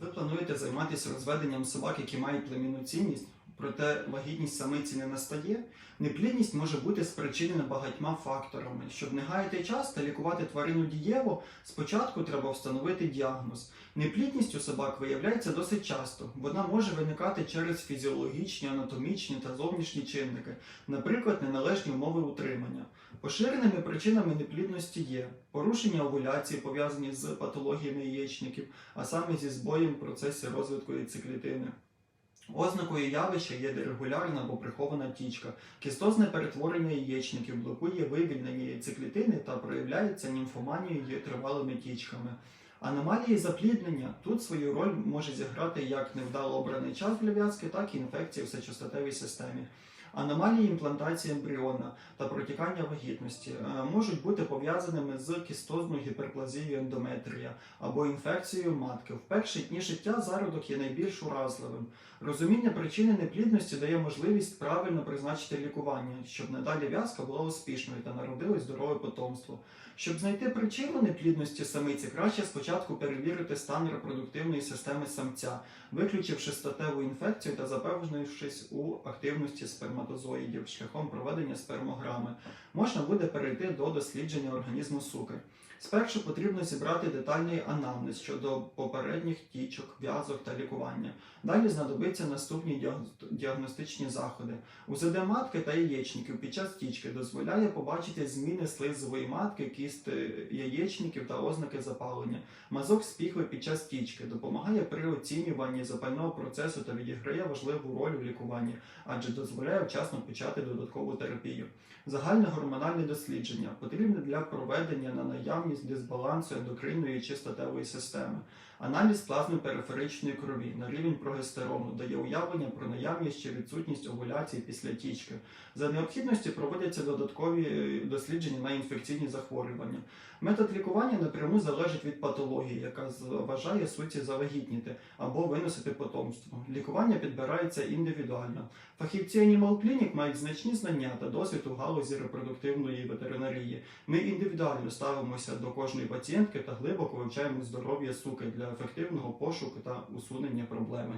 Ви плануєте займатися розведенням собак, які мають племінну цінність, проте вагітність самиці не настає. Неплідність може бути спричинена багатьма факторами. Щоб не гаяти час та лікувати тварину дієво, спочатку треба встановити діагноз. Неплідність у собак виявляється досить часто. Вона може виникати через фізіологічні, анатомічні та зовнішні чинники, наприклад, неналежні умови утримання. Поширеними причинами неплідності є порушення овуляції, пов'язані з патологіями яєчників, а саме зі збоєм в процесі розвитку яйцеклітини. Ознакою явища є дерегулярна або прихована тічка. Кістозне перетворення яєчників блокує вивільнення яйцеклітини та проявляється німфоманією тривалими тічками. Аномалії запліднення тут свою роль може зіграти як невдало обраний час для в'язки, так і інфекції в сечостатевій системі. Аномалії імплантації ембріона та протікання вагітності е, можуть бути пов'язаними з кістозною гіперплазією ендометрія або інфекцією матки. В перші дні життя зародок є найбільш уразливим. Розуміння причини неплідності дає можливість правильно призначити лікування, щоб надалі в'язка була успішною та народилось здорове потомство. Щоб знайти причину неплідності самиці, краще спочатку перевірити стан репродуктивної системи самця, виключивши статеву інфекцію та запевнившись у активності сперматозоїдів шляхом проведення спермограми, можна буде перейти до дослідження організму суки. Спершу потрібно зібрати детальний анамнез щодо попередніх тічок, в'язок та лікування. Далі знадобиться наступні діагностичні заходи. УЗД матки та яєчників під час тічки дозволяє побачити зміни слизової матки, кісти яєчників та ознаки запалення. Мазок з піхви під час тічки допомагає при оцінюванні запального процесу та відіграє важливу роль у лікуванні, адже дозволяє вчасно почати додаткову терапію. Загальне гормональне дослідження потрібне для проведення на наявність дисбалансу ендокринної чи статевої системи. Аналіз плазми периферичної крові на рівень прогестерону дає уявлення про наявність чи відсутність овуляції після тічки. За необхідності проводяться додаткові е, дослідження на інфекційні захворювання. Метод лікування напряму залежить від патології, яка заважає суті завагітніти або виносити потомство. Лікування підбирається індивідуально. Фахівці Animal Clinic мають значні знання та досвід у галузі репродуктивної ветеринарії. Ми індивідуально ставимося до кожної пацієнтки та глибоко вивчаємо здоров'я суки для ефективного пошуку та усунення проблеми.